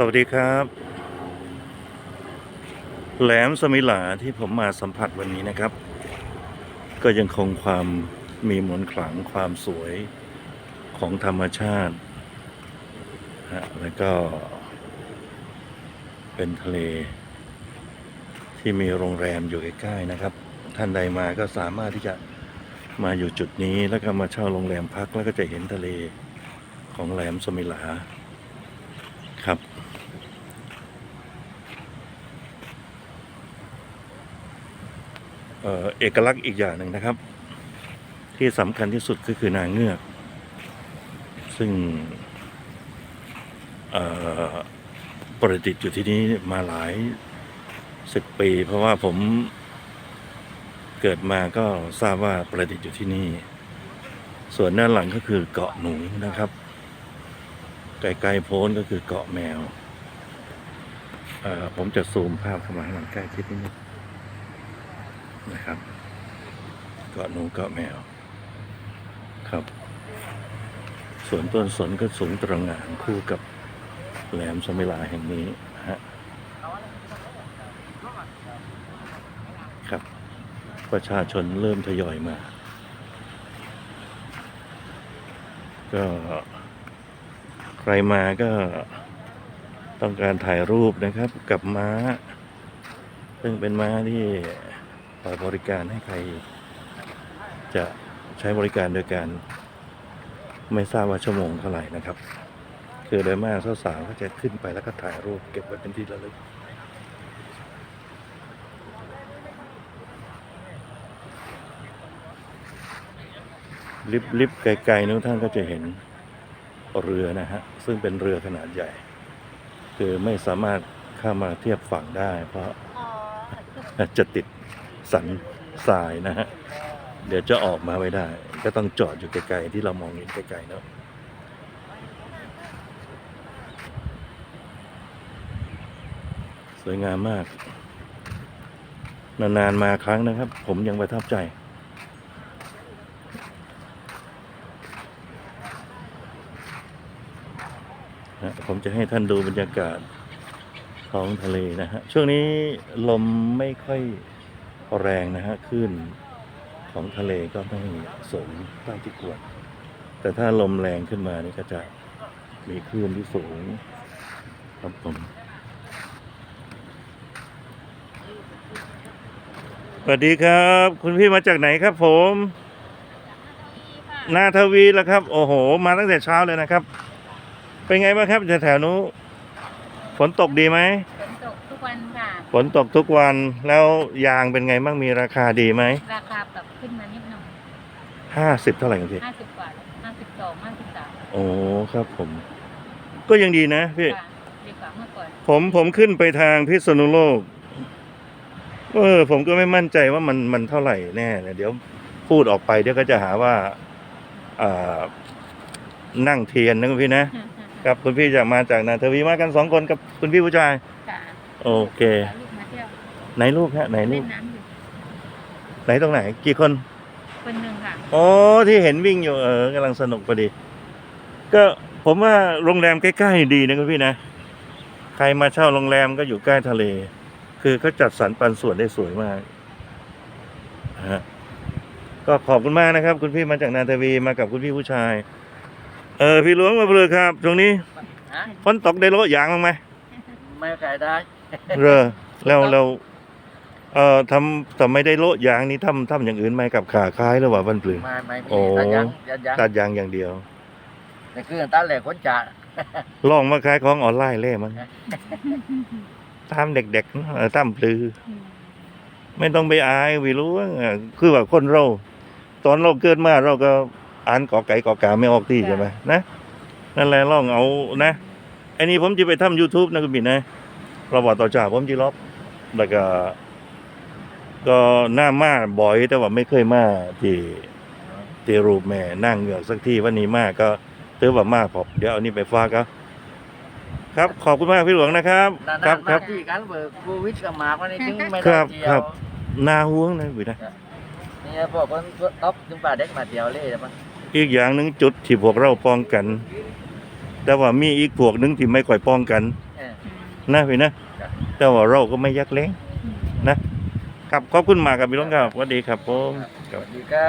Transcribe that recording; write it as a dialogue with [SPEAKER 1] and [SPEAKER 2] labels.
[SPEAKER 1] สวัสดีครับ แหลมสมิหลาที่ผมมาสัมผัสวันนี้นะครับ ก็ยังคงความมีมนขลังความสวยของธรรมชาติฮะแล้วก็ เป็นทะเล ที่มีโรงแรมอยู่ใกล้ๆนะครับ ท่านใดมาก็สามารถที่จะมาอยู่จุดนี้แล้วก็มาเช่าโรงแรมพักแล้วก็จะเห็นทะเลของแหลมสมิหลา ครับ เอกลักษณ์อีกอย่างหนึ่งนะครับ ที่สำคัญที่สุดก็คือนางเงือก ซึ่งประดิษฐ์อยู่ที่นี้มาหลายสิบปี เพราะว่าผมเกิดมาก็ทราบว่าประดิษฐ์อยู่ที่นี่ ส่วนด้านหลังก็คือเกาะหนูนะครับ ไกลๆโพ้นก็คือเกาะแมว ผมจะซูมภาพเข้ามาให้มันใกล้ชิดนิดนึงนะครับ เกาะหนูเกาะแมว ครับส่วนต้นสนก็สูงตระหง่านคู่กับแหลมสมิลาแห่งนี้นะฮะครับ ประชาชนเริ่มทยอยมา ก็ รมาก็ต้องการถ่ายรูปนะครับกับม้า ซึ่งเป็นม้าที่คอยบริการให้ใคร จะใช้บริการโดยการไม่ทราบว่าชั่วโมงเท่าไหร่นะครับ คือโดยมากสาวๆก็จะขึ้นไปแล้วก็ถ่ายรูปเก็บไว้เป็นที่ระลึกลิบลิบไกลๆนู้นท่านก็จะเห็น เรือนะฮะ ซึ่งเป็นเรือขนาดใหญ่ คือไม่สามารถเข้ามาเทียบฝั่งได้ เพราะจะติดสันทรายนะฮะ เดี๋ยวจะออกมาไม่ได้ ก็ต้องจอดอยู่ไกลๆที่เรามองเห็นไกลๆเนาะสวยงามมาก นานๆมาครั้งนะครับ ผมยังประทับใจ นะผมจะให้ท่านดูบรรยากาศท้องทะเลนะฮะช่วงนี้ลมไม่ค่อยแรงนะฮะคลื่นของทะเลก็ไม่สูงเท่าที่ควรแต่ถ้าลมแรงขึ้นมานี่ก็จะมีคลื่นที่สูงครับผมสวัสดีครับ คุณพี่มาจากไหนครับผมนาทวีแล้วครับ โอ้โห มาตั้งแต่เช้าเลยนะครับ เป็นไงบ้างครับแถวๆนู้นฝนตกดีไหม
[SPEAKER 2] ฝนตกทุกวันค่ะ
[SPEAKER 1] ฝนตกทุกวันแล้วยางเป็นไงบ้างมีราคาดีไหม
[SPEAKER 2] ราคาปรับขึ้นมานิดหน่อย
[SPEAKER 1] ห้าสิบเท่าไหร่ครับพี่
[SPEAKER 2] ห้าสิบกว่าห้าสิบสองห้าสิบสาม
[SPEAKER 1] โอ้ครับผม ก็ยังดีนะพี่
[SPEAKER 2] ค่ะดีกว่าเมื่อก่อน
[SPEAKER 1] ผมผมขึ้นไปทางพิษณุโลก เออ ผมก็ไม่มั่นใจว่ามันมันเท่าไหร่แน่เนี่ยเดี๋ยวพูดออกไปเดี๋ยวก็จะหาว่าอ่านั่งเทียนนะคุณพี่นะ ครับคุณพี่จะมาจากนาทวีมากันสองคนกับคุณพี่ผู้ชาย
[SPEAKER 2] ค่ะ
[SPEAKER 1] โอเค
[SPEAKER 2] พาลูกมาเที่ยว
[SPEAKER 1] ไหนลูกฮะไหนลู
[SPEAKER 2] เล่
[SPEAKER 1] ก
[SPEAKER 2] นน้ำอยู่
[SPEAKER 1] ไหนตรงไหน กี่คน
[SPEAKER 2] คนหนึ่งค่ะ
[SPEAKER 1] โอ้ที่เห็นวิ่งอยู่เออกำลังสนุกพอดี ก็ผมว่าโรงแรมใกล้ๆดีนะคุณพี่นะ ใครมาเช่าโรงแรมก็อยู่ใกล้ทะเล คือเขาจัดสรรปันส่วนได้สวยมากฮะก็ขอบคุณมากนะครับ คุณพี่มาจากนาทวีมากับคุณพี่ผู้ชาย เออพี่หลวงมาเบลอครับตรงนี้
[SPEAKER 3] ฮะ
[SPEAKER 1] ฝนตกได้โลยางบ้างไหม
[SPEAKER 3] ไม่ขายได้
[SPEAKER 1] เรอแล้วเราเอ่อทำทำไม่ได้โลยางนี่ทำทำอย่างอื่นไหมกับขาคล้ายหรือว่าบันปลือ
[SPEAKER 3] ไม่ไม่มี
[SPEAKER 1] โอ้
[SPEAKER 3] ตัดยังยันยัง
[SPEAKER 1] ตัดยางอย่างเดียว
[SPEAKER 3] แต่คือตัดแหลกคนจ่า
[SPEAKER 1] ลองมาขายของออนไลน์เล่มั้งตามเด็กๆเออตามปลือ ไม่ต้องไปอายวิรู้ว่าเออคือแบบคนเรา ตอนเราเกิดมาเราก็ อ่านกอไก่กอกาไม่ออกที่ใช่ไหมนะนั่นแหละลองเอานะไอ้นี่ผมจะไปทำ YouTube นะคุณบินนะเราบอกต่อจากผมจีลบแล้วก็ ก็หน้ามาบ่อยแต่ว่าไม่เคยมาที่ที่รูปแม่นั่งเหงือกสักที่วันนี้มากก็ถือว่ามาพอเดี๋ยวเอานี่ไปฝากครับครับขอบคุณมากพี่หลวงนะครับ
[SPEAKER 3] นาน
[SPEAKER 1] ครับ
[SPEAKER 3] ๆ
[SPEAKER 1] ค
[SPEAKER 3] มา
[SPEAKER 1] รับ
[SPEAKER 3] ที่กันเบิกโควิดกับหมากวันนี้จึงไม่
[SPEAKER 1] ค
[SPEAKER 3] ได้
[SPEAKER 1] รับ
[SPEAKER 3] เที่ย
[SPEAKER 1] ครั
[SPEAKER 3] ว
[SPEAKER 1] บ นาห่วงนะบินะ
[SPEAKER 3] นี่พวกคนท็อปถึงป่าเด็กมาเที่ยวเลยใช่ปะ
[SPEAKER 1] อีกอย่างหนึ่งจุดที่พวกเราป้องกัน แต่ว่ามีอีกพวกหนึ่งที่ไม่ค่อยป้องกัน
[SPEAKER 3] เออ
[SPEAKER 1] นะพี่นะแต่ว่าเราก็ไม่ยักเล้ง
[SPEAKER 2] อืม
[SPEAKER 1] นะครับขอบคุณมากครับพี่น้องครับสวัสดีครับผม
[SPEAKER 3] สวัสดีครับ